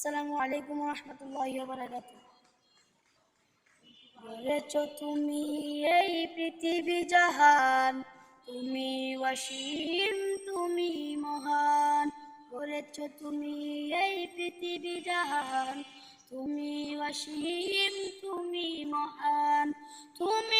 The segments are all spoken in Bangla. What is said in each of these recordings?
আসসালামু আলাইকুম রহমতুল্লাহ তুমি এই পৃথিবী জাহান, তুমি তুমি মহান। গড়েছ তুমি এই পৃথিবী জাহান, তুমি ওয়াসিম তুমি মহান। তুমি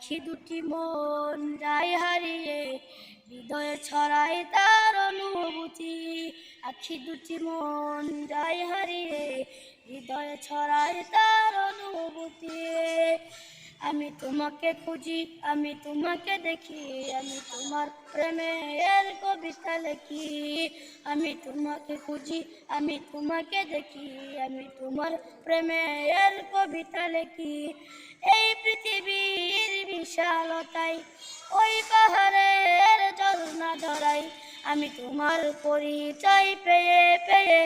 আখি দুটি মন যায় হারিয়ে, হৃদয়ে ছড়াই তার অনুভূতি। আখি দুটি মন যায় হারিয়ে, হৃদয়ে ছড়াই তার অনুভূতি। আমি তোমাকে খুঁজি, আমি তোমাকে দেখি, আমি তোমার প্রেমের কবিতা লেখি। আমি তোমাকে খুঁজি, আমি তোমাকে দেখি, আমি তোমার প্রেমের কবিতা লেখি। এই পৃথিবীর বিশালতাই ওই পাহাড়ের ঝর্ণা ধরাই। আমি তোমার পরিচয় পেয়ে পেয়ে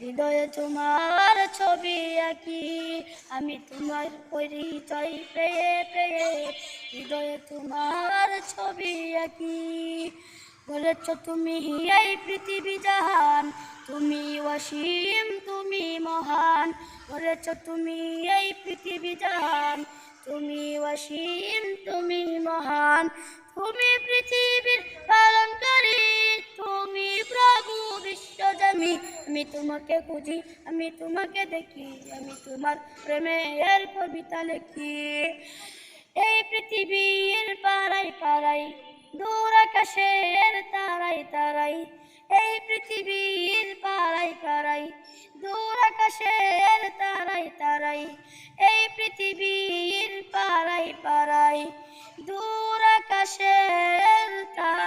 হৃদয়ে তোমার ছবি আঁকি। আমি তোমার পরিচয় পেয়ে পেয়ে হৃদয়ে তোমার ছবি আঁকি। বলেছ তুমি এই পৃথিবী জাহান, তুমি অসীম, তুমি মহান। বলেছ তুমি এই পৃথিবী জাহান তুমি অসীম, তুমি মহান, তুমি পৃথিবীর পালনকারী তুমি প্রভু বিশ্বজামি আমি তোমাকে খুঁজি, আমি তোমাকে দেখি, আমি তোমার প্রেমের কবিতা লিখি। এই পৃথিবীর পাড়াই পাড়াই দূর আকাশের তারাই তারাই এই পৃথিবীর পাড়াই পাড়াই দূর আকাশের তারাই তারাই এই পৃথিবীর পাড়াই দূর আকাশের তারাই